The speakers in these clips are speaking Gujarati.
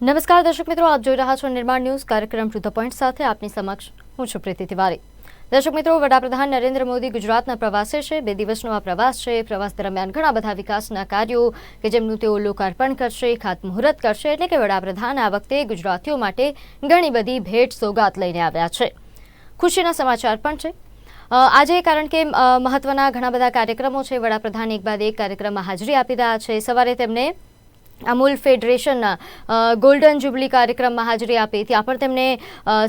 નમસ્કાર દર્શક મિત્રો, આપ જોઈ રહ્યા છો નિર્માણ ન્યૂઝ કાર્યક્રમ ટુ ધ પોઈન્ટ સાથે આપની સમક્ષ હું છું પ્રીતિ તિવારી. દર્શક મિત્રો, વડાપ્રધાન નરેન્દ્ર મોદી ગુજરાતના પ્રવાસે છે. બે દિવસનો આ પ્રવાસ છે. પ્રવાસ દરમિયાન ઘણા બધા વિકાસના કાર્યો કે જેમનું તેઓ લોકાર્પણ કરશે, ખાતમુહૂર્ત કરશે, એટલે કે વડાપ્રધાન આ વખતે ગુજરાતીઓ માટે ઘણી બધી ભેટ સોગાત લઈને આવ્યા છે. ખુશીના સમાચાર પણ છે. આજે કારણ કે મહત્વના ઘણા બધા કાર્યક્રમો છે. વડાપ્રધાન એક બાદ એક કાર્યક્રમમાં હાજરી આપી રહ્યા છે. સવારે તેમને અમૂલ ફેડરેશનના ગોલ્ડન જ્યુબલી કાર્યક્રમમાં હાજરી આપી ત્યાં પણ તેમણે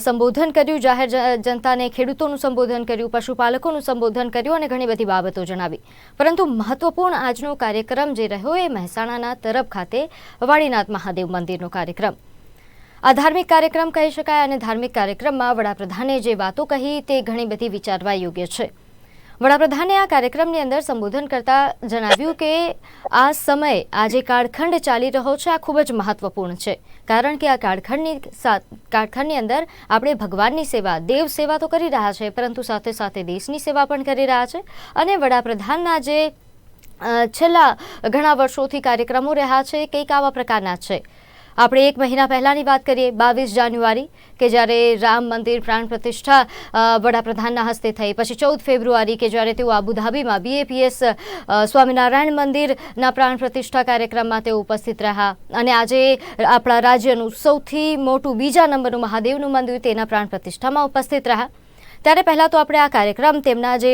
સંબોધન કર્યું, જાહેર જનતાને ખેડૂતોનું સંબોધન કર્યું, પશુપાલકોનું સંબોધન કર્યું અને ઘણી બધી બાબતો જણાવી. પરંતુ મહત્વપૂર્ણ આજનો કાર્યક્રમ જે રહ્યો એ મહેસાણાના તરફ ખાતે વાડીનાથ મહાદેવ મંદિરનો કાર્યક્રમ. આ ધાર્મિક કાર્યક્રમ કહી શકાય અને ધાર્મિક કાર્યક્રમમાં વડાપ્રધાને જે વાતો કહી તે ઘણી બધી વિચારવા યોગ્ય છે. વડાપ્રધાને આ કાર્યક્રમની અંદર સંબોધન કરતા જણાવ્યું કે આ સમય, આ જે કાળખંડ ચાલી રહ્યો છે, આ ખૂબ જ મહત્વપૂર્ણ છે. કારણ કે આ કાળખંડની કાળખંડની અંદર આપણે ભગવાનની સેવા, દેવ સેવા તો કરી રહ્યા છે, પરંતુ સાથે સાથે દેશની સેવા પણ કરી રહ્યા છે અને વડાપ્રધાનના જે છેલ્લા ઘણા વર્ષોથી કાર્યક્રમો રહ્યા છે, કંઈક આવા પ્રકારના છે. આપણે એક મહિના પહેલાંની વાત કરીએ, બાવીસ જાન્યુઆરી, કે જ્યારે રામ મંદિર પ્રાણ પ્રતિષ્ઠા વડાપ્રધાનના હસ્તે થઈ. પછી ચૌદ ફેબ્રુઆરી, કે જ્યારે તેઓ આબુધાબીમાં બીએપીએસ સ્વામિનારાયણ મંદિરના પ્રાણ પ્રતિષ્ઠા કાર્યક્રમમાં તેઓ ઉપસ્થિત રહ્યા. અને આજે આપણા રાજ્યનું સૌથી મોટું, બીજા નંબરનું મહાદેવનું મંદિર તેના પ્રાણ પ્રતિષ્ઠામાં ઉપસ્થિત રહ્યા. ત્યારે પહેલાં તો આપણે આ કાર્યક્રમ તેમના જે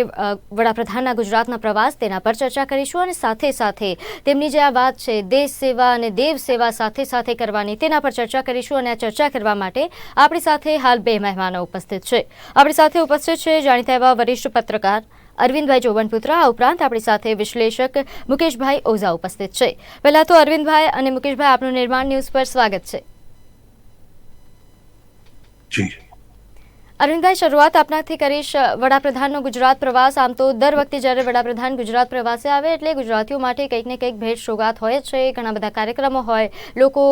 વડાપ્રધાનના ગુજરાતના પ્રવાસ તેના પર ચર્ચા કરીશું અને સાથે સાથે તેમની જે આ વાત છે, દેશ સેવા અને દેવ સેવા સાથે સાથે કરવાની તેના પર ચર્ચા કરીશું અને આ ચર્ચા કરવા માટે આપણી સાથે હાલ બે મહેમાનો ઉપસ્થિત છે. આપણી સાથે ઉપસ્થિત છે જાણીતા એવા વરિષ્ઠ પત્રકાર અરવિંદભાઈ ચોબનપુત્ર આ ઉપરાંત આપણી સાથે વિશ્લેષક મુકેશભાઈ ઓઝા ઉપસ્થિત છે. પહેલાં તો અરવિંદભાઈ અને મુકેશભાઈ, આપનું નિર્માણ ન્યૂઝ પર સ્વાગત છે. અરવિંદભાઈ શરૂઆત આપનાથી કરીશ. વડાપ્રધાનનો ગુજરાત પ્રવાસ, આમ તો દર વખતે જ્યારે વડાપ્રધાન ગુજરાત પ્રવાસે આવે એટલે ગુજરાતીઓ માટે કંઈક ને કંઈક ભેટ સોગાત હોય છે. ઘણા બધા કાર્યક્રમો હોય. લોકો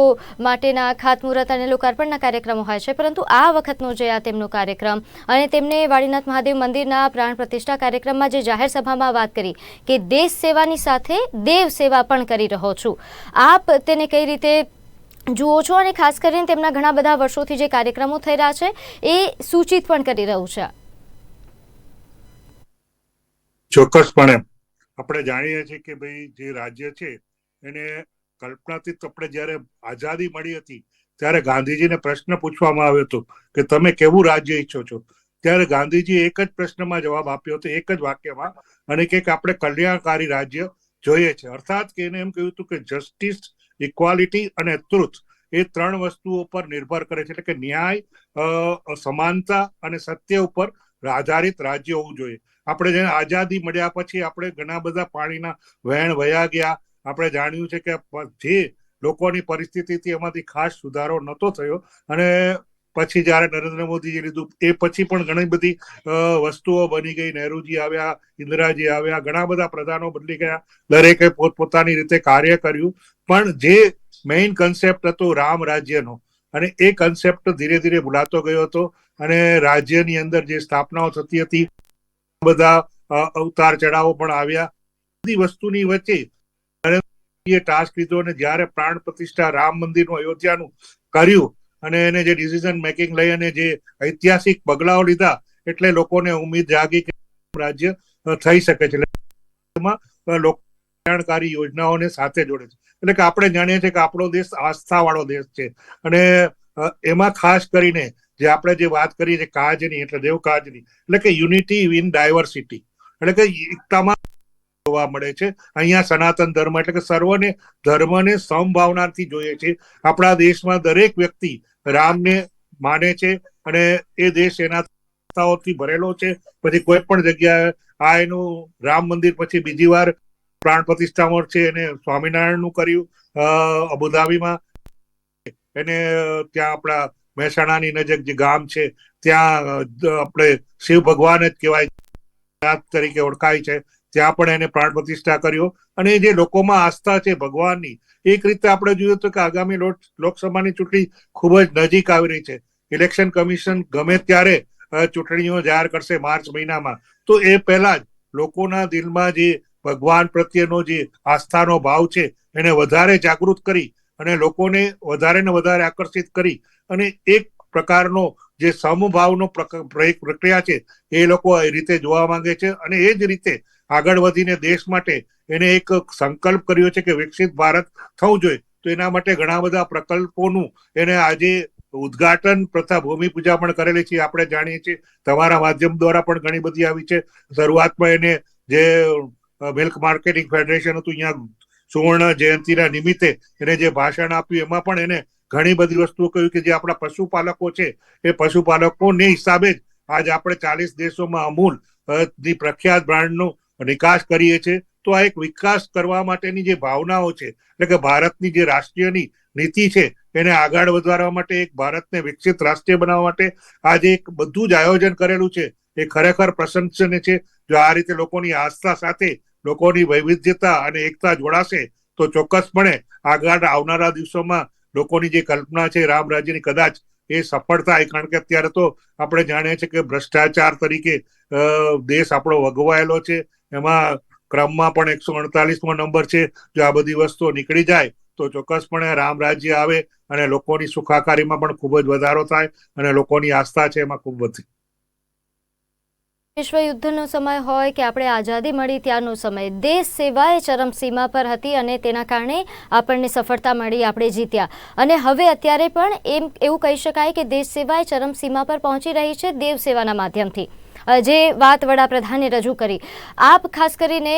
માટેના ખાતમુહૂર્ત અને લોકાર્પણના કાર્યક્રમો હોય છે. પરંતુ આ વખતનો જે આ તેમનો કાર્યક્રમ અને તેમને વાડીનાથ મહાદેવ મંદિરના પ્રાણ પ્રતિષ્ઠા કાર્યક્રમમાં જે જાહેર સભામાં વાત કરી કે દેશ સેવાની સાથે દેવ સેવા પણ કરી રહ્યો છું. આપ તેને કઈ રીતે જુઓ છો અને ખાસ કરીને તેમના ઘણા બધા વર્ષોથી જે કાર્યક્રમો થઈ રહ્યા છે, એ સૂચિત પણ કરી રહ્યું છે. ચોક્કસપણે. આપણે જાણીએ છીએ કે ભાઈ જે રાજ્ય છે, એને કલ્પનાતીત આપણે જ્યારે આઝાદી મળી હતી, ત્યારે ગાંધીજીને પ્રશ્ન પૂછવામાં આવ્યો હતો કે તમે કેવું રાજ્ય ઈચ્છો છો? ત્યારે ગાંધીજી એક જ પ્રશ્નમાં જવાબ આપ્યો હતો, એક જ વાક્યમાં, અને કે આપણે કલ્યાણકારી રાજ્ય જોઈએ છે. અર્થાત કે એને એમ કહ્યું હતું કે જસ્ટિસ ઇક્વાલિટી અને ટ્રુથ એ ત્રણ વસ્તુઓ પર નિર્ભર કરે છે. એટલે કે ન્યાય સમાનતા અને સત્ય ઉપર આધારિત રાજ્ય હોવું જોઈએ. આપણે જેને આઝાદી મળ્યા પછી આપણે ઘણા બધા પાણીના વહેણ વયા ગયા. આપણે જાણ્યું છે કે જે લોકોની પરિસ્થિતિથી એમાંથી ખાસ સુધારો નહોતો થયો. અને પછી જ્યારે નરેન્દ્ર મોદીજી લીધું, એ પછી પણ ઘણી બધી વસ્તુઓ બની ગઈ. નહેરુજી આવ્યા, ઇન્દિરાજી આવ્યા, ઘણા બધા પ્રધાનો બદલી ગયા. દરેકે પોતપોતાની રીતે કાર્ય કર્યું. પણ જે મેઇન કન્સેપ્ટ હતો રામ રાજ્યનો, અને એ કન્સેપ્ટ ધીરે ધીરે ભૂલાતો ગયો હતો, અને રાજ્યની અંદર જે સ્થાપનાઓ થતી હતી, બધા અવતાર ચઢાવો પણ આવ્યા. બધી વસ્તુની વચ્ચે ટાસ્ક લીધો અને જ્યારે પ્રાણ પ્રતિષ્ઠા રામ મંદિરનું અયોધ્યાનું કર્યું, અને એને જે ડિસિઝન મેકિંગ લઈ અને જે ઐતિહાસિક પગલાઓ લીધા, એટલે લોકોને ઉમેદ જાગી કે રાજ્ય થઈ શકે છે. લોકો કલ્યાણકારી યોજનાઓને સાથે જોડે છે. એટલે કે આપણે જાણીએ છીએ કે આપણો દેશ આસ્થાવાળો દેશ છે. અને એમાં ખાસ કરીને જે આપણે જે વાત કરી છે કાજની, એટલે દેવ કાજની, એટલે કે યુનિટી ઇન ડાયવર્સિટી. એટલે કે એકતામાં જોવા મળે છે. અહીંયા સનાતન ધર્મ, એટલે કે સર્વને, ધર્મને સમભાવનાથી જોઈએ છે. આપણા દેશમાં દરેક વ્યક્તિ રામને માને છે અને એ દેશ એના ભરેલો છે. પછી કોઈ પણ જગ્યાએ આ એનું રામ મંદિર, પછી બીજી વાર પ્રાણ પ્રતિષ્ઠામાં છે એને સ્વામિનારાયણનું કર્યું અબુધાબીમાં. એને ત્યાં આપણા મહેસાણાની નજીક જે ગામ છે, ત્યાં આપણે શિવ ભગવાન જ કહેવાય તરીકે ઓળખાય છે. ત્યાં પણ એને પ્રાણ પ્રતિષ્ઠા કર્યો. અને જે લોકોમાં આસ્થા છે ભગવાનની, એક રીતે આપણે જોઈએ તો કે આગામી લોક- લોકસભાની ચૂંટણી ખૂબ જ નજીક આવી રહી છે. ઇલેક્શન કમિશન ગમે ત્યારે ચૂંટણીઓ જાહેર કરશે માર્ચ મહિનામાં. તો એ પહેલા જ લોકોના દિલમાં જે ભગવાન પ્રત્યેનો જે આસ્થાનો ભાવ છે, એને વધારે જાગૃત કરી અને લોકોને વધારે ને વધારે આકર્ષિત કરી અને એક પ્રકારનો જે સમભાવનો પ્રક- પ્ર- પ્રક્રિયા છે, એ લોકો એ રીતે જોવા માંગે છે અને એ જ રીતે આગળ વધીને દેશ માટે એને એક સંકલ્પ કર્યો છે કે વિકસિત ભારત થવું જોઈએ. તો એના માટે ઘણા બધા પ્રકલ્પોનું એને આજે ઉદ્ઘાટન પ્રથા ભૂમિ પૂજા પણ કરેલી છે, આપણે જાણીએ છીએ. તમારા માધ્યમ દ્વારા પણ ઘણી બધી આવી છે. શરૂઆતમાં એને જે મિલ્ક માર્કેટિંગ ફેડરેશન હતું અહીંયા સુવર્ણ જયંતિના નિમિત્તે એને જે ભાષણ આપ્યું, એમાં પણ એને ઘણી બધી વસ્તુઓ કહ્યું કે જે આપણા પશુપાલકો છે, એ પશુપાલકોને હિસાબે જ આજ આપણે ચાલીસ દેશોમાં અમૂલની પ્રખ્યાત બ્રાન્ડનો નિકાસ કરીએ છીએ. તો આ એક વિકાસ કરવા માટેની જે ભાવનાઓ છે, એટલે કે ભારતની જે રાષ્ટ્રીયની નીતિ છે, એને આગળ વધારવા માટે, એક ભારતને વિકસિત રાષ્ટ્રીય બનાવવા માટે આજે એક બધું જ આયોજન કરેલું છે. એ ખરેખર પ્રશંસનીય છે. જો આ રીતે લોકોની આસ્થા સાથે લોકોની વૈવિધ્યતા અને એકતા જોડાશે તો ચોક્કસપણે આગળ આવનારા દિવસોમાં લોકોની જે કલ્પના છે રામ રાજ્યની કદાચ એ સફળ થાય કારણ કે અત્યારે તો આપણે જાણીએ છીએ કે ભ્રષ્ટાચાર તરીકે દેશ આપણો વગવાયેલો છે. એમાં ક્રમમાં પણ એકસો અડતાલીસમો નંબર છે. જો આ બધી વસ્તુઓ નીકળી જાય તો ચોક્કસપણે રામ રાજ્ય આવે અને લોકોની સુખાકારીમાં પણ ખૂબ જ વધારો થાય અને લોકોની આસ્થા છે એમાં ખૂબ વધી. વિશ્વ યુદ્ધનો સમય હોય કે આપણે આઝાદી મળી ત્યારનો સમય, દેશ સેવા એ ચરમસીમા પર હતી અને તેના કારણે આપણને સફળતા મળી, આપણે જીત્યા. અને હવે અત્યારે પણ એમ એવું કહી શકાય કે દેશ સેવા એ ચરમસીમા પર પહોંચી રહી છે દેવ સેવાના માધ્યમથી. જે વાત વડાપ્રધાને રજૂ કરી. આપ ખાસ કરીને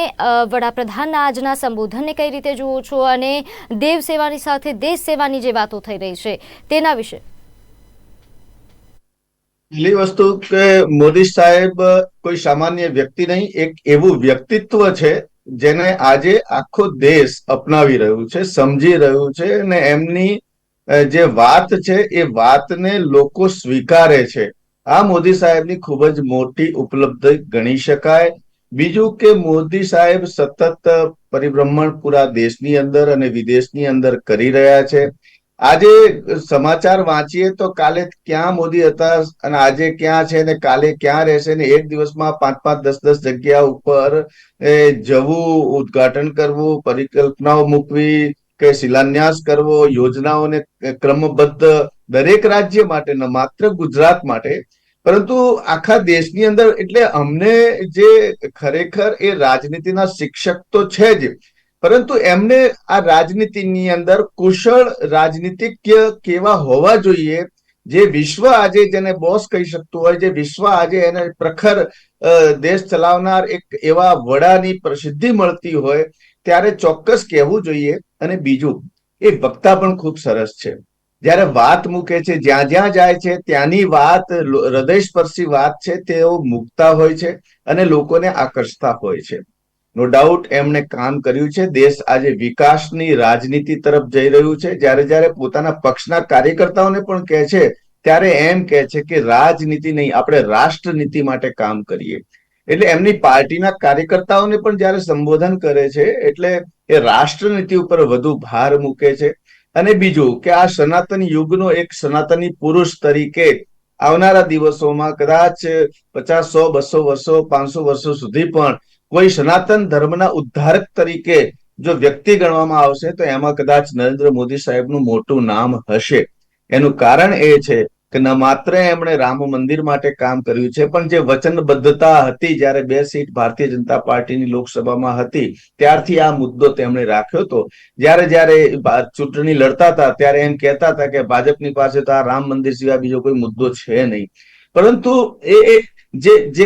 વડાપ્રધાનના આજના સંબોધનને કઈ રીતે જુઓ છો? અને દેવ સેવાની સાથે દેશ સેવાની જે વાતો થઈ રહી છે, તેના વિશે. પહેલી વસ્તુ કે મોદી સાહેબ કોઈ સામાન્ય વ્યક્તિ નહીં, એક એવું વ્યક્તિત્વ છે જેને આજે આખો દેશ અપનાવી રહ્યું છે, સમજી રહ્યું છે અને એમની જે વાત છે એ વાતને લોકો સ્વીકારે છે. આ મોદી સાહેબની ખૂબ જ મોટી ઉપલબ્ધિ ગણી શકાય. બીજું કે મોદી સાહેબ સતત પરિભ્રમણ પૂરા દેશની અંદર અને વિદેશની અંદર કરી રહ્યા છે. આજે સમાચાર વાંચીએ તો કાલે ક્યાં મોદી હતા અને આજે ક્યાં છે ને કાલે ક્યાં રહેશે ને એક દિવસમાં પાંચ પાંચ દસ દસ જગ્યા ઉપર જવું, ઉદ્ઘાટન કરવું, પરિકલ્પનાઓ મૂકવી કે શિલાન્યાસ કરવો, યોજનાઓને ક્રમબદ્ધ દરેક રાજ્ય માટે ન માત્ર ગુજરાત માટે, પરંતુ આખા દેશની અંદર, એટલે અમને જે ખરેખર એ રાજનીતિના શિક્ષક તો છે જ પરંતુ એમને આ રાજનીતિની અંદર કુશળ રાજનીતિજ્ઞ કેવા હોવા જોઈએ, જે વિશ્વ આજે જેને બોસ કહી શકતું હોય, જે વિશ્વ આજે એને પ્રખર દેશ ચલાવનાર એક એવા વડાની પ્રસિદ્ધિ મળતી હોય, ત્યારે ચોક્કસ કહેવું જોઈએ. અને બીજું, એ વક્તા પણ ખૂબ સરસ છે. જ્યારે વાત મૂકે છે, જ્યાં જ્યાં જાય છે, ત્યાંની વાત, હૃદયસ્પર્શી વાત છે, તેઓ મૂકતા હોય છે અને લોકોને આકર્ષતા હોય છે. નો ડાઉટ એમણે કામ કર્યું છે. દેશ આજે વિકાસની રાજનીતિ તરફ જઈ રહ્યું છે. જ્યારે જ્યારે પોતાના પક્ષના કાર્યકર્તાઓને પણ કહે છે, ત્યારે એમ કહે છે કે રાજનીતિ નહીં, આપણે રાષ્ટ્રનીતિ માટે કામ કરીએ. એટલે એમની પાર્ટીના કાર્યકર્તાઓને પણ જ્યારે સંબોધન કરે છે, એટલે એ રાષ્ટ્રનીતિ ઉપર વધુ ભાર મૂકે છે. અને બીજું કે આ સનાતન યુગનો એક સનાતની પુરુષ તરીકે આવનારા દિવસોમાં કદાચ પચાસ સો, બસો વર્ષો, પાંચસો વર્ષો સુધી પણ કોઈ સનાતન ધર્મના ઉદ્ધારક તરીકે જો વ્યક્તિ ગણવામાં આવશે, તો એમાં કદાચ નરેન્દ્ર મોદી સાહેબનું મોટું નામ હશે. એનું કારણ એ છે કે ન માત્ર એમણે રામ મંદિર માટે કામ કર્યું છે, પણ જે વચનબદ્ધતા હતી જ્યારે બે સીટ ભારતીય જનતા પાર્ટીની લોકસભામાં હતી, ત્યારથી આ મુદ્દો તેમણે રાખ્યો હતો. જ્યારે જ્યારે ચૂંટણી લડતા હતા, ત્યારે એમ કહેતા હતા કે ભાજપની પાસે તો આ રામ મંદિર સિવાય બીજો કોઈ મુદ્દો છે નહીં. પરંતુ એ એ જે જે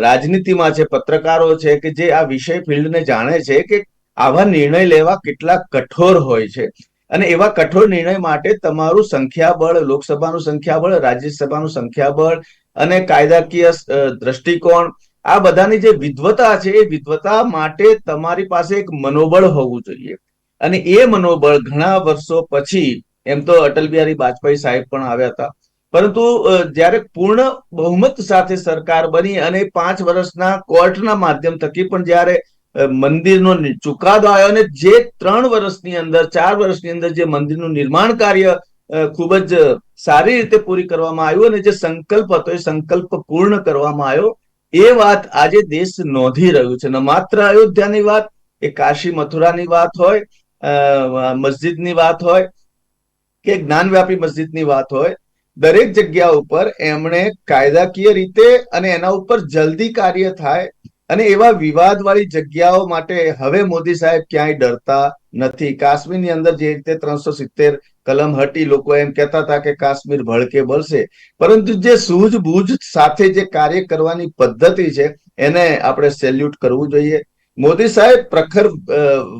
રાજનીતિમાં છે, પત્રકારો છે કે જે આ વિષય ફિલ્ડને જાણે છે કે આવા નિર્ણય લેવા કેટલા કઠોર હોય છે. અને એવા કઠોર નિર્ણય માટે તમારું સંખ્યાબળ, લોકસભાનું સંખ્યાબળ, રાજ્યસભાનું સંખ્યાબળ અને કાયદાકીય દ્રષ્ટિકોણ, આ બધાની જે વિદ્વતા છે, એ વિદ્વતા માટે તમારી પાસે એક મનોબળ હોવું જોઈએ. અને એ મનોબળ ઘણા વર્ષો પછી, એમ તો અટલ બિહારી વાજપેયી સાહેબ પણ આવ્યા હતા પરંતુ જ્યારે પૂર્ણ બહુમત સાથે સરકાર બની અને પાંચ વર્ષના કોર્ટના માધ્યમ થકી પણ જ્યારે મંદિરનો ચુકાદો આવ્યો અને જે ત્રણ વર્ષની અંદર, ચાર વર્ષની અંદર જે મંદિરનું નિર્માણ કાર્ય ખૂબ જ સારી રીતે પૂરી કરવામાં આવ્યું અને જે સંકલ્પ હતો, એ સંકલ્પ પૂર્ણ કરવામાં આવ્યો, એ વાત આજે દેશ નોંધી રહ્યું છે. અને માત્ર અયોધ્યાની વાત, એ કાશી મથુરાની વાત હોય મસ્જિદની વાત હોય, કે જ્ઞાનવ્યાપી મસ્જિદની વાત હોય દરેક જગ્યા ઉપર એમણે કાયદાકીય રીતે અને એના ઉપર જલ્દી કાર્ય થાય અને એવા વિવાદવાળી જગ્યાઓ માટે હવે મોદી સાહેબ ક્યાંય ડરતા નથી. કાશ્મીરની અંદર જે રીતે ત્રણસો સિત્તેર કલમ હટી લોકો એમ કહેતા હતા કે કાશ્મીર ભડકે બળશે. પરંતુ જે સૂઝબૂઝ સાથે જે કાર્ય કરવાની પદ્ધતિ છે એને આપણે સેલ્યુટ કરવું જોઈએ. મોદી સાહેબ પ્રખર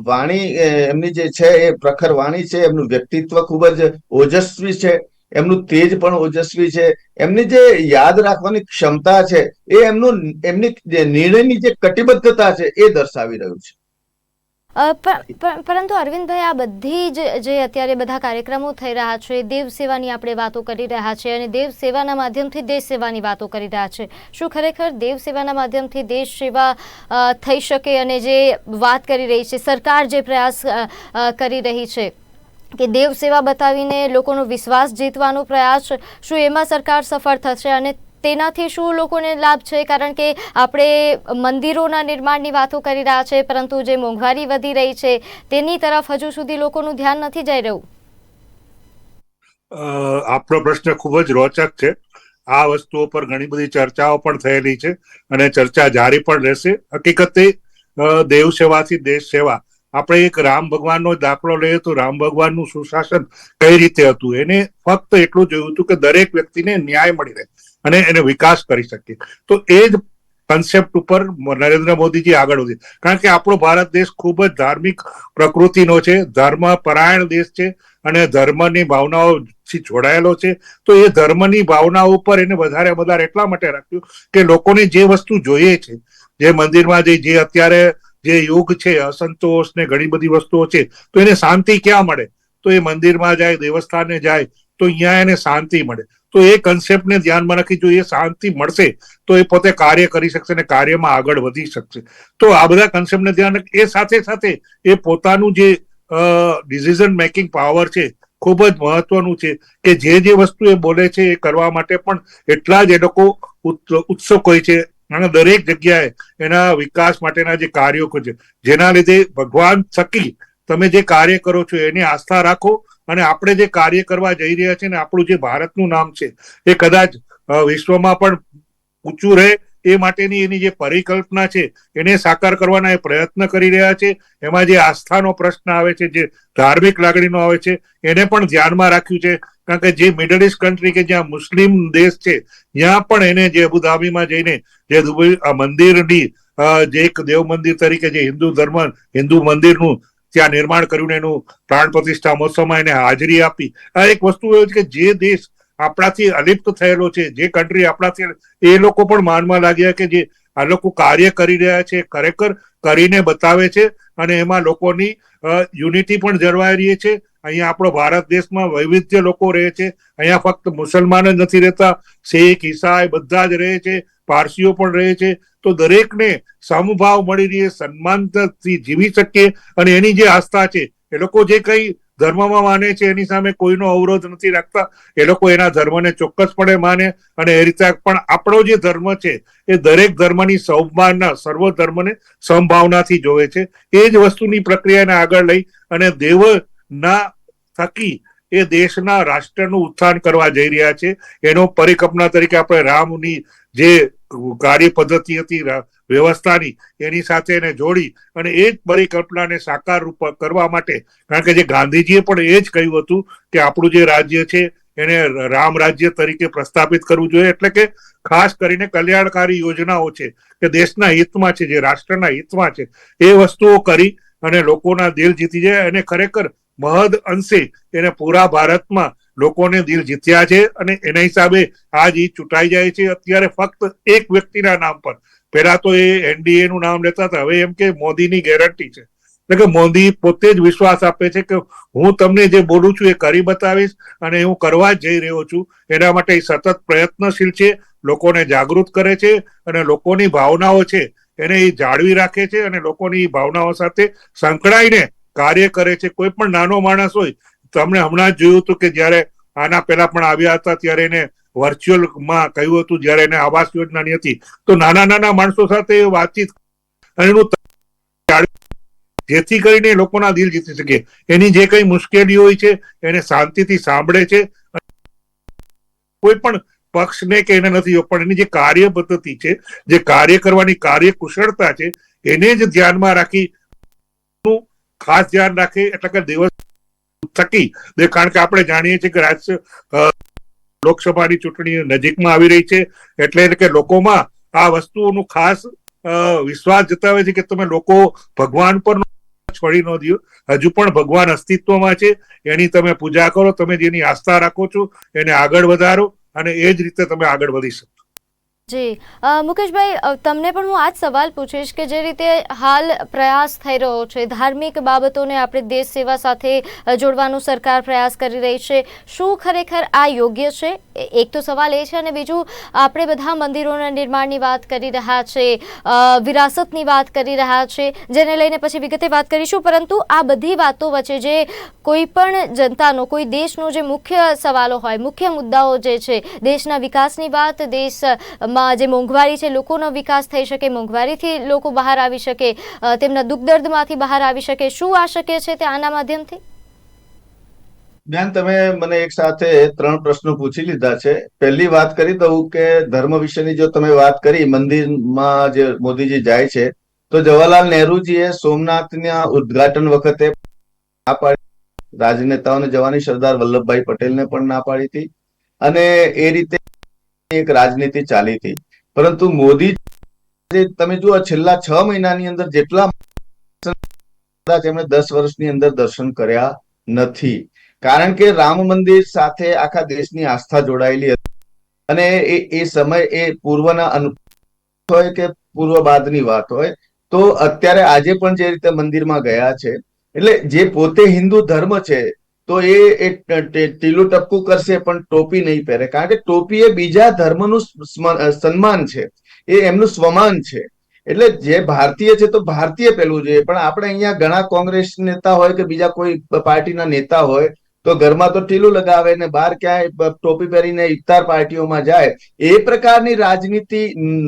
વાણી એમની જે છે એ પ્રખર વાણી છે, એમનું વ્યક્તિત્વ ખૂબ જ ઓજસ્વી છે. એમનું તેજ પણ ઓજસ્વી છે. એમની જે યાદ રાખવાની ક્ષમતા છે, એ એમનું, એમની જે નિર્ણયની જે કટિબદ્ધતા છે, એ દર્શાવી રહ્યું છે. પરંતુ અરવિંદભાઈ, આ બધી જ, જે અત્યારે બધા કાર્યક્રમો થઈ રહ્યા છે, દેવ સેવાની આપણે વાતો કરી રહ્યા છે અને દેવ સેવાના માધ્યમથી દેશ સેવાની વાતો કરી રહ્યા છે. શું ખરેખર દેવ સેવાના માધ્યમથી દેશ સેવા થઈ શકે અને જે વાત કરી રહી છે, સરકાર જે પ્રયાસ કરી રહી છે? કે દેવ સેવા બતાવીને લોકોનો વિશ્વાસ જીતવાનો પ્રયાસ શું એમાં સરકાર સફળ થશે અને તેનાથી શું લોકોને લાભ છે? કારણ કે આપણે મંદિરોના નિર્માણની વાતો કરી રહ્યા છે, પરંતુ જે મોંઘવારી વધી રહી છે, તેની તરફ હજુ સુધી લોકોનું ધ્યાન નથી જઈ રહ્યું. આપનો પ્રશ્ન ખૂબ જ રોચક છે. આ વસ્તુઓ પર ઘણી બધી ચર્ચાઓ પણ થયેલી છે અને ચર્ચા જારી પણ રહેશે. હકીકતે દેવ સેવાથી દેશ સેવા આપણે એક રામ ભગવાનનો દાખલો લઈએ તો રામ ભગવાનનું સુશાસન કઈ રીતે હતું? એને ફક્ત એટલું જોયું હતું કે દરેક વ્યક્તિને ન્યાય મળી રહે અને એને વિકાસ કરી શકે તો એ જ કન્સેપ્ટ ઉપર નરેન્દ્ર મોદીજી આગળ વધી કારણ કે આપણો ભારત દેશ ખૂબ જ ધાર્મિક પ્રકૃતિનો છે ધર્મ પરાયણ દેશ છે અને ધર્મની ભાવનાઓથી જોડાયેલો છે. તો એ ધર્મની ભાવનાઓ ઉપર એને વધારે વધારે એટલા માટે રાખ્યું કે લોકોને જે વસ્તુ જોઈએ છે, જે મંદિરમાં જે અત્યારે જે યોગ છે, અસંતોષ ને ઘણી બધી વસ્તુઓ છે, તો એને શાંતિ ક્યાં મળે? તો એ મંદિરમાં જાય, દેવસ્થાને જાય, તો અહીંયા એને શાંતિ મળે. તો એ કન્સેપ્ટને ધ્યાનમાં રાખી જો એ શાંતિ મળશે, તો એ પોતે કાર્ય કરી શકશે અને કાર્યમાં આગળ વધી શકશે. તો આ બધા કન્સેપ્ટને ધ્યાન એ સાથે સાથે એ પોતાનું જે ડિસિઝન મેકિંગ પાવર છે, ખૂબ જ મહત્વનું છે, કે જે જે વસ્તુ એ બોલે છે એ કરવા માટે પણ એટલા જ એ લોકો ઉત- ઉત્સુક હોય છે અને દરેક જગ્યાએ એના વિકાસ માટેના જે કાર્યો છે, જેના લીધે ભગવાન થકી તમે જે કાર્ય કરો છો એની આસ્થા રાખો અને આપણે જે કાર્ય કરવા જઈ રહ્યા છે ને આપણું જે ભારતનું નામ છે, એ કદાચ વિશ્વમાં પણ ઊંચું રહે એ માટેની એની જે પરિકલ્પના છે, એને સાકાર કરવાના એ પ્રયત્ન કરી રહ્યા છે. એમાં જે આસ્થાનો પ્રશ્ન આવે છે, જે ધાર્મિક લાગણીનો આવે છે, એને પણ ધ્યાનમાં રાખ્યું છે. કારણ કે જે મિડલ ઇસ્ટ કન્ટ્રી કે જ્યાં મુસ્લિમ દેશ છે, ત્યાં પણ એને જે અબુધાબીમાં જઈને જે દુબઈ મંદિરની જે એક દેવ મંદિર તરીકે જે હિન્દુ ધર્મ, હિન્દુ મંદિરનું ત્યાં નિર્માણ કર્યું એનું પ્રાણ પ્રતિષ્ઠા મહોત્સવમાં એને હાજરી આપી. આ એક વસ્તુ એવું છે કે જે દેશ આપણાથી અલિપ્ત થયેલો છે, જે કન્ટ્રી આપણાથી એ લોકો પણ માનમાં લાગ્યા કે જે આ લોકો કાર્ય કરી રહ્યા છે, ખરેખર કરીને બતાવે છે અને એમાં લોકોની યુનિટી પણ જળવાઈ રહી છે. અહીંયા આપણો ભારત દેશમાં વૈવિધ્ય લોકો રહે છે. અહીંયા ફક્ત મુસલમાન જ નથી રહેતા, શીખ, ઈસાઈ બધા જ રહે છે, પારસીઓ પણ રહે છે. તો દરેકને સમભાવ મળી રહે, સન્માનથી જીવી શકીએ અને એની જે આસ્થા છે, એ લોકો જે કઈ ધર્મમાં માને છે, એની સામે કોઈનો અવરોધ નથી રાખતા. એ લોકો એના ધર્મને ચોક્કસપણે માને અને એ રીતે પણ આપણો જે ધર્મ છે, એ દરેક ધર્મની સૌભાવના, સર્વ ધર્મને સમભાવનાથી જોવે છે. એ જ વસ્તુની પ્રક્રિયાને આગળ લઈ અને દેવના થકી એ દેશના રાષ્ટ્રનું ઉત્થાન કરવા જઈ રહ્યા છે. એનો પરિકલ્પના તરીકે આપણે રામની જે કાર્ય પદ્ધતિ હતી વ્યવસ્થાની, એની સાથે એને જોડી અને એ જ પરિકલ્પનાને સાકાર રૂપ, કરવા માટે, કારણ કે જે ગાંધીજીએ પણ એ જ કહ્યું હતું કે આપણું જે રાજ્ય છે, એને રામ રાજ્ય તરીકે પ્રસ્થાપિત કરવું જોઈએ. એટલે કે ખાસ કરીને કલ્યાણકારી યોજનાઓ છે, કે દેશના હિતમાં છે, જે રાષ્ટ્રના હિતમાં છે, એ વસ્તુઓ કરી અને લોકોના દિલ જીતી જાય. અને ખરેખર મહદ અંશે એને પૂરા ભારતમાં લોકોને દિલ જીત્યા છે અને એના હિસાબે આ જીત ચૂંટાઈ જાય છે. અત્યારે ફક્ત એક વ્યક્તિના નામ પર. પહેલા તો એ એનડીએ નું નામ લેતા હતા. હવે એમ કે મોદીની ગેરંટી છે. એટલે કે મોદી પોતે જ વિશ્વાસ આપે છે કે હું તમને જે બોલું છું એ કરી બતાવીશ અને હું કરવા જઈ રહ્યો છું. એના માટે સતત પ્રયત્નશીલ છે, લોકોને જાગૃત કરે છે અને લોકોની ભાવનાઓ છે એને એ જાળવી રાખે છે અને લોકોની ભાવનાઓ સાથે સંકળાઈને કાર્ય કરે છે. કોઈ પણ નાનો માણસ હોય તમને હમણાં જ જોયું હતું કે જ્યારે આના પહેલા પણ આવ્યા હતા, ત્યારે એને વર્ચ્યુઅલમાં કહ્યું હતું, જ્યારે એને આવાસ યોજનાની હતી. તો નાના નાના માણસો સાથે વાતચીત જેથી કરીને લોકોના દિલ જીતી શકે. એની જે કઈ મુશ્કેલી હોય છે, એને શાંતિથી સાંભળે છે. કોઈ પણ પક્ષને કે એને નથી પણ એની જે કાર્ય પદ્ધતિ છે, જે કાર્ય કરવાની કાર્ય કુશળતા છે, એને જ ધ્યાનમાં રાખી ખાસ ધ્યાન રાખે, એટલે કે દિવસ થકી કારણ કે આપણે જાણીએ છીએ કે રાજ્ય લોકસભાની ચૂંટણી નજીકમાં આવી રહી છે, એટલે કે લોકોમાં આ વસ્તુઓનું ખાસ વિશ્વાસ જતાવે છે કે તમે લોકો ભગવાન પર છોડી ન દો. હજુ પણ ભગવાન અસ્તિત્વમાં છે. એની તમે પૂજા કરો, તમે જેની આસ્થા રાખો છો, એને આગળ વધારો અને એ જ રીતે તમે આગળ વધી શકો. જી. મુકેશભાઈ તમને પણ હું આ જ સવાલ પૂછીશ કે જે રીતે હાલ પ્રયાસ થઈ રહ્યો છે, ધાર્મિક બાબતોને આપણે દેશ સેવા સાથે જોડવાનો સરકાર પ્રયાસ કરી રહી છે, શું ખરેખર આ યોગ્ય છે? એક તો સવાલ એ છે અને બીજું, આપણે બધા મંદિરોના નિર્માણની વાત કરી રહ્યા છે વિરાસતની વાત કરી રહ્યા છે, જેને લઈને પછી વિગતે વાત કરીશું, પરંતુ આ બધી વાતો વચ્ચે જે કોઈ પણ જનતાનો, કોઈ દેશનો જે મુખ્ય સવાલો હોય, મુખ્ય મુદ્દાઓ જે છે, દેશના વિકાસની વાત દેશમાં જે મોંઘવારી છે, લોકોનો વિકાસ થઈ શકે, મોંઘવારીથી લોકો બહાર આવી શકે તેમના દુઃખ દર્દમાંથી બહાર આવી શકે. શું આ શક્ય છે તે આના માધ્યમથી? બેન, તમે મને એક સાથે ત્રણ પ્રશ્નો પૂછી લીધા છે. પહેલી વાત કરી દઉં કે ધર્મ વિશેની જો તમે વાત કરી, મંદિરમાં જે મોદીજી જાય છે, તો જવાહરલાલ નહેરુજીએ સોમનાથના ઉદ્ઘાટન વખતે ના પાડી, રાજનેતાઓને જવાની સરદાર વલ્લભભાઈ પટેલને પણ ના પાડી હતી. અને એ રીતે એક રાજનીતિ ચાલી હતી. પરંતુ મોદી તમે જુઓ છેલ્લા છ મહિનાની અંદર જેટલા કદાચ એમણે દસ વર્ષની અંદર દર્શન કર્યા નથી. કારણ કે રામ મંદિર સાથે આખા દેશની આસ્થા જોડાયેલી હતી. અને એ એ સમય, એ પૂર્વના અનુ હોય કે પૂર્વ બાદની વાત હોય, તો અત્યારે આજે પણ જે રીતે મંદિરમાં ગયા છે, એટલે જે પોતે હિન્દુ ધર્મ છે તો એ ટીલું ટપકું કરશે, પણ ટોપી નહીં પહેરે. કારણ કે ટોપી એ બીજા ધર્મનું સન્માન છે. એ એમનું સ્વમાન છે. એટલે જે ભારતીય છે તો ભારતીય પહેલું જોઈએ. પણ આપણે અહીંયા ઘણા કોંગ્રેસ નેતા હોય કે બીજા કોઈ પાર્ટીના નેતા હોય, તો ઘરમાં તો ટીલું લગાવે ને બહાર ક્યાંય ટોપી પહેરીને ઇફતાર પાર્ટીઓમાં જાય, એ પ્રકારની રાજનીતિ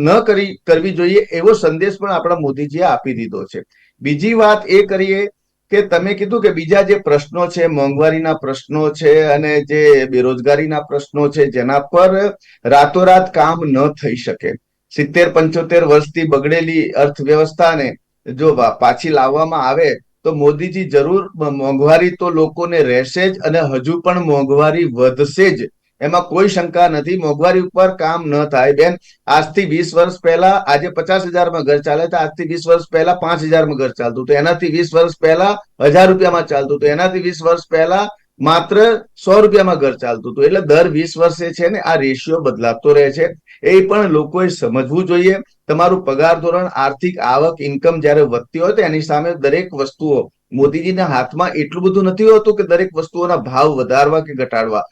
ન કરી, કરવી જોઈએ એવો સંદેશ પણ આપણા મોદીજીએ આપી દીધો છે. બીજી વાત એ કરીએ કે તમે કીધું કે બીજા જે પ્રશ્નો છે, મોંઘવારીના પ્રશ્નો છે અને જે બેરોજગારીના પ્રશ્નો છે, જેના પર રાતોરાત કામ ન થઈ શકે. સિત્તેર, પંચોતેર વર્ષથી બગડેલી અર્થવ્યવસ્થાને જો પાછી લાવવામાં આવે તો મોદીજી જરૂર, મોંઘવારી તો લોકોને રહેશે જ અને હજુ પણ મોંઘવારી વધશે જ. એમાં કોઈ શંકા નથી. મોંઘવારી ઉપર કામ ન થાય. બેન, આજથી વીસ વર્ષ પહેલા આજે પચાસ હજારમાં ઘર ચાલે તો આજથી વીસ વર્ષ પહેલા પાંચ હજારમાં ઘર ચાલતું હતું. એનાથી વીસ વર્ષ પહેલા હજાર રૂપિયામાં ચાલતું હતું. એનાથી વીસ વર્ષ પહેલા માત્ર સો રૂપિયામાં ઘર ચાલતું હતું. એટલે દર વીસ વર્ષે છે ને આ રેશિયો બદલાતો રહે છે. એ પણ લોકોએ સમજવું જોઈએ. તમારું પગાર ધોરણ, આર્થિક આવક ઇન્કમ જ્યારે વધતી હોય તો એની સામે દરેક વસ્તુઓ મોદીજીના હાથમાં એટલું બધું નથી હોતું કે દરેક વસ્તુઓના ભાવ વધારવા કે ઘટાડવા.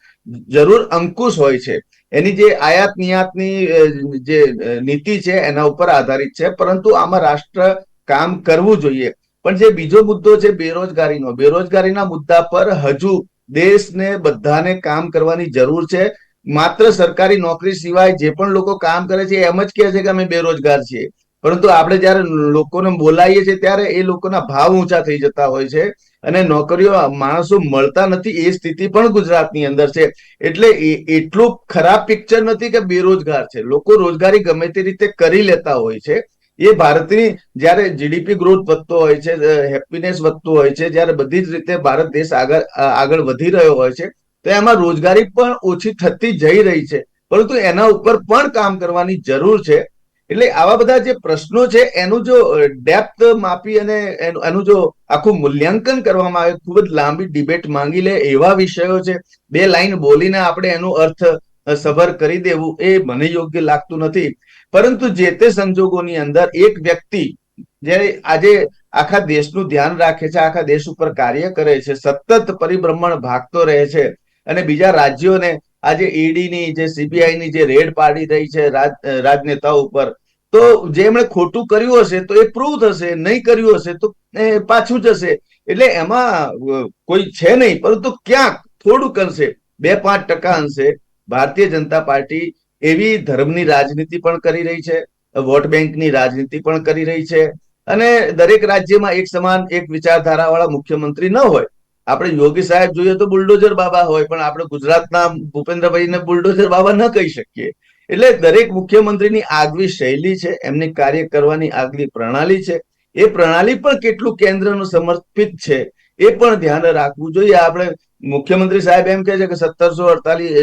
જરૂર અંકુશ હોય છે. એની જે આયાત નિયાતની જે નીતિ છે એના ઉપર આધારિત છે. પરંતુ આમાં રાષ્ટ્ર કામ કરવું જોઈએ. પણ જે બીજો મુદ્દો છે બેરોજગારીનો, બેરોજગારીના મુદ્દા પર હજુ દેશને બધાને કામ કરવાની જરૂર છે. માત્ર સરકારી નોકરી સિવાય જે પણ લોકો કામ કરે છે, એમ જ કહે છે કે અમે બેરોજગાર છીએ. પરંતુ આપણે જ્યારે લોકોને બોલાવીએ છીએ, ત્યારે એ લોકોના ભાવ ઊંચા થઈ જતા હોય છે. અને નોકરીઓ માણસો મળતા નથી એ સ્થિતિ પણ ગુજરાતની અંદર છે. એટલે એટલું ખરાબ પિક્ચર નથી કે બેરોજગાર છે. લોકો રોજગારી ગમે તે રીતે કરી લેતા હોય છે. એ ભારતની જ્યારે જીડીપી ગ્રોથ વધતો હોય છે હેપીનેસ વધતું હોય છે, જ્યારે બધી જ રીતે ભારત દેશ આગળ આગળ વધી રહ્યો હોય છે, તો એમાં રોજગારી પણ ઓછી થતી જઈ રહી છે. પરંતુ એના ઉપર પણ કામ કરવાની જરૂર છે. એટલે આવા બધા જે પ્રશ્નો છે, એનું જો ડેપ્થ માપી અને એનું જો આખું મૂલ્યાંકન કરવામાં આવે, ખૂબ જ લાંબી ડિબેટ માંગી લે એવા વિષયો છે, બે લાઈન બોલીને આપણે એનું અર્થ સભર કરી દેવું એ મને યોગ્ય લાગતું નથી. પરંતુ જે તે સંજોગોની અંદર એક વ્યક્તિ જે આજે આખા દેશનું ધ્યાન રાખે છે, આખા દેશ ઉપર કાર્ય કરે છે, સતત પરિભ્રમણ ભાગતો રહે છે અને બીજા રાજ્યોને આજે ઈડીની જે સીબીઆઈ ની જે રેડ પાડી રહી છે રાજ રાજનેતાઓ ઉપર, તો જેમણે ખોટું કર્યું હશે તો એ પ્રૂવ થશે, નહીં કર્યું હશે તો એ પાછું જશે. એટલે એમાં કોઈ છે નહીં, પરંતુ ક્યાંક થોડુંક અંશે, બે પાંચ ટકા અંશે ભારતીય જનતા પાર્ટી એવી ધર્મની રાજનીતિ પણ કરી રહી છે, વોટ બેંકની રાજનીતિ પણ કરી રહી છે, અને દરેક રાજ્યમાં એક સમાન એક વિચારધારા વાળા મુખ્યમંત્રી ન હોય આપણે યોગી સાહેબ જોઈએ તો બુલડોઝર બાબા હોય, પણ આપણે ગુજરાતના ભૂપેન્દ્રભાઈને બુલડોઝર બાબા ન કહી શકીએ. એટલે દરેક મુખ્યમંત્રીની આગવી શૈલી છે, એમની કાર્ય કરવાની આગવી પ્રણાલી છે. એ પ્રણાલી પણ કેટલું કેન્દ્રનું સમર્પિત છે, એ પણ ધ્યાન રાખવું જોઈએ. આપણે મુખ્યમંત્રી સાહેબ એમ કહે છે કે સત્તરસો અડતાલીસ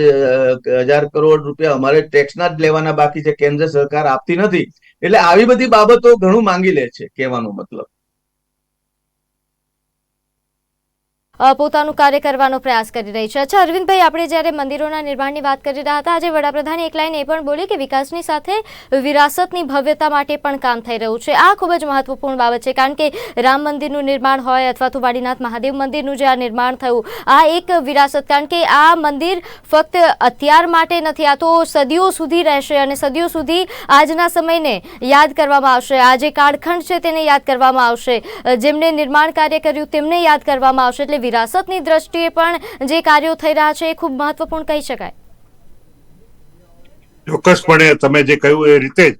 હજાર કરોડ રૂપિયા અમારે ટેક્સના જ લેવાના બાકી છે, કેન્દ્ર સરકાર આપતી નથી. એટલે આવી બધી બાબતો ઘણું માંગી લે છે, કહેવાનો મતલબ. પોતાનું કાર્ય કરવાનો પ્રયાસ કરી રહી છે. અચ્છા, અરવિંદભાઈ, આપણે જ્યારે મંદિરોના નિર્માણની વાત કરી રહ્યા હતા, આજે વડાપ્રધાને એક લાઈન એ પણ બોલી કે વિકાસની સાથે વિરાસતની ભવ્યતા માટે પણ કામ થઈ રહ્યું છે. આ ખૂબ જ મહત્વપૂર્ણ બાબત છે, કારણ કે રામ મંદિરનું નિર્માણ હોય અથવા તો વાડીનાથ મહાદેવ મંદિરનું જે આ નિર્માણ થયું, આ એક વિરાસત, કારણ કે આ મંદિર ફક્ત અત્યાર માટે નથી, આ તો સદીઓ સુધી રહેશે અને સદીઓ સુધી આજના સમયને યાદ કરવામાં આવશે. આ જે કાળખંડ છે તેને યાદ કરવામાં આવશે. જેમને નિર્માણ કાર્ય કર્યું તેમને યાદ કરવામાં આવશે. એટલે વિરાસતની દ્રષ્ટિએ પણ જે કાર્યો થઈ રહ્યા છે એ ખૂબ મહત્વપૂર્ણ કહી શકાય. ચોક્કસપણે તમે જે કહ્યું એ રીતે જ.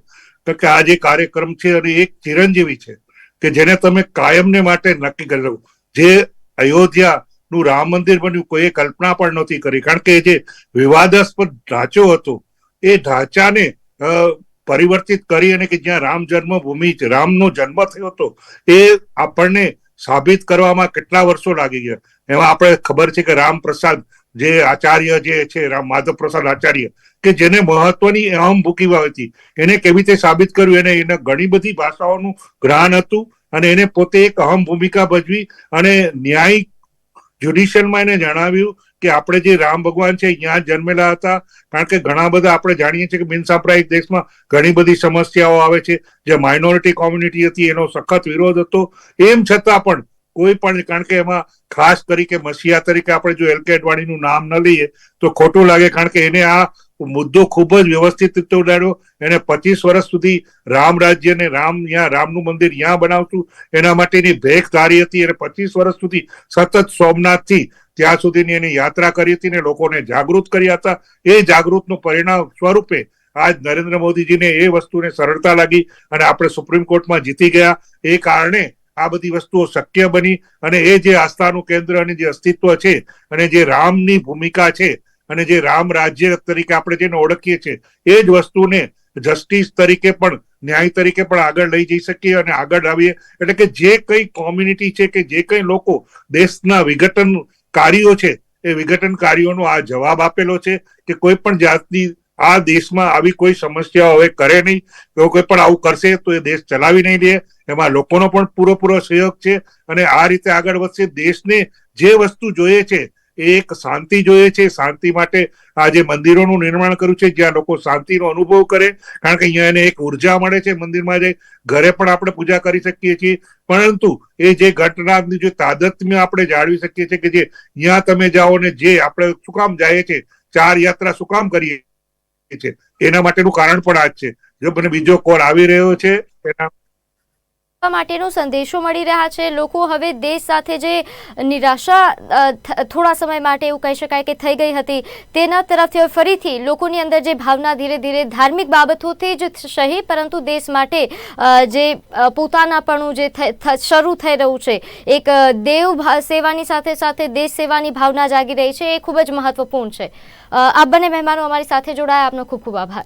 કે આ જે કાર્યક્રમ છે અને એક ચિરંજીવી છે કે જેને તમે કાયમને માટે નક્કી કરી રહ્યું. જે અયોધ્યાનું રામ મંદિર બન્યું કોઈએ કલ્પના પણ નહોતી કરી. કારણ કે જે વિવાદાસ્પદ ઢાંચો હતો, એ ઢાંચાને પરિવર્તિત કરી અને કે જ્યાં રામ જન્મભૂમિ રામનો જન્મ થયો હતો, એ આપણને સાબિત કરવામાં કેટલા વર્ષો લાગી ગયા? એમાં આપણે ખબર છે કે રામ પ્રસાદ જે આચાર્ય જે છે, રામ માધવ પ્રસાદ આચાર્ય, કે જેને મહત્વની અહમ ભૂકી હતી, એને કેવી રીતે સાબિત કર્યું? એને એને ઘણી બધી ભાષાઓનું જ્ઞાન હતું અને એને પોતે એક અહમ ભૂમિકા ભજવી અને ન્યાયિક જ્યુડિશિયલમાં એને જણાવ્યું કે આપણે જે રામ ભગવાન છે અહીંયા જન્મેલા હતા, કારણ કે ઘણા બધા આપણે જાણીએ છીએ કે બિનસાંપ્રદાયિક દેશમાં ઘણી બધી સમસ્યાઓ આવે છે. જે માઇનોરિટી કોમ્યુનિટી હતી, એનો સખત વિરોધ હતો. એમ છતાં પણ કોઈ પણ, કારણ કે એમાં ખાસ તરીકે મસીહા તરીકે આપણે જો એલ કે અડવાણીનું નામ ન લઈએ, તો ખોટું લાગે, કારણ કે એને આ મુદ્દો ખૂબ જ વ્યવસ્થિત રીતે ઉડાડ્યો. એને પચીસ વર્ષ સુધી રામ રાજ્ય ને રામ યા રામનું મંદિર ત્યાં બનાવતું. એના માટેની ભેખ ધારી હતી. અને પચીસ વર્ષ સુધી સતત સોમનાથથી ત્યાં સુધીની એની યાત્રા કરી હતી ને લોકોને જાગૃત કર્યા હતા. એ જાગૃતનું પરિણામ સ્વરૂપે આજ નરેન્દ્ર મોદીજીને એ વસ્તુને સરળતા લાગી અને આપણે સુપ્રીમ કોર્ટમાં જીતી ગયા. એ કારણે આ બધી વસ્તુઓ શક્ય બની અને એ જે આસ્થાનું કેન્દ્ર અને જે અસ્તિત્વ છે અને જે રામની ભૂમિકા છે અને જે રામ રાજ્ય તરીકે આપણે જેને ઓળખીએ છીએ, એ જ વસ્તુને જસ્ટિસ તરીકે પણ, ન્યાય તરીકે પણ આગળ લઈ જઈ શકીએ અને આગળ આવીએ. એટલે કે જે કઈ કોમ્યુનિટી છે કે જે કઈ લોકો દેશના વિઘટન કાર્યો છે, એ વિઘટન કાર્યોનો આ જવાબ આપેલો છે કે કોઈ પણ જાતની આ દેશમાં આવી કોઈ સમસ્યાઓ હવે કરે નહીં જો કોઈ પણ આવું કરશે તો એ દેશ ચલાવી નહીં લે એમાં લોકોનો પણ પૂરેપૂરો સહયોગ છે અને આ રીતે આગળ વધશે. દેશને જે વસ્તુ જોઈએ છે એક શાંતિ જોઈએ છે, શાંતિ માટે આ જે મંદિરોનું નિર્માણ કર્યું છે, જ્યાં લોકો શાંતિનો અનુભવ કરે, કારણ કે અહીંયા એને એક ઊર્જા મળે છે મંદિરમાં જે ઘરે પણ આપણે પૂજા કરી શકીએ છીએ. પરંતુ એ જે ઘટનાની જે તાદત્મ્ય આપણે જાળવી શકીએ છીએ કે જે અહીંયા તમે જાઓ ને જે આપણે શું કામ જાય છે ચાર યાત્રા શું કામ કરીએ છે એના માટેનું કારણ પણ આ જ છે. જો મને બીજો કોલ આવી રહ્યો છે, એના માટેનો સંદેશો મળી રહ્યા છે. લોકો હવે દેશ સાથે જે નિરાશા થોડા સમય માટે એવું કહી શકાય કે થઈ ગઈ હતી, તેના તરફથી ફરીથી લોકોની અંદર જે ભાવના ધીરે ધીરે ધાર્મિક બાબતોથી જ સહી, પરંતુ દેશ માટે જે પોતાનાપણું જે શરૂ થઈ રહ્યું છે, એક દેવ સેવાની સાથે સાથે દેશ સેવાની ભાવના જાગી રહી છે, એ ખૂબ જ મહત્વપૂર્ણ છે. આ બંને મહેમાનો અમારી સાથે જોડાયા, આપનો ખૂબ ખૂબ આભાર.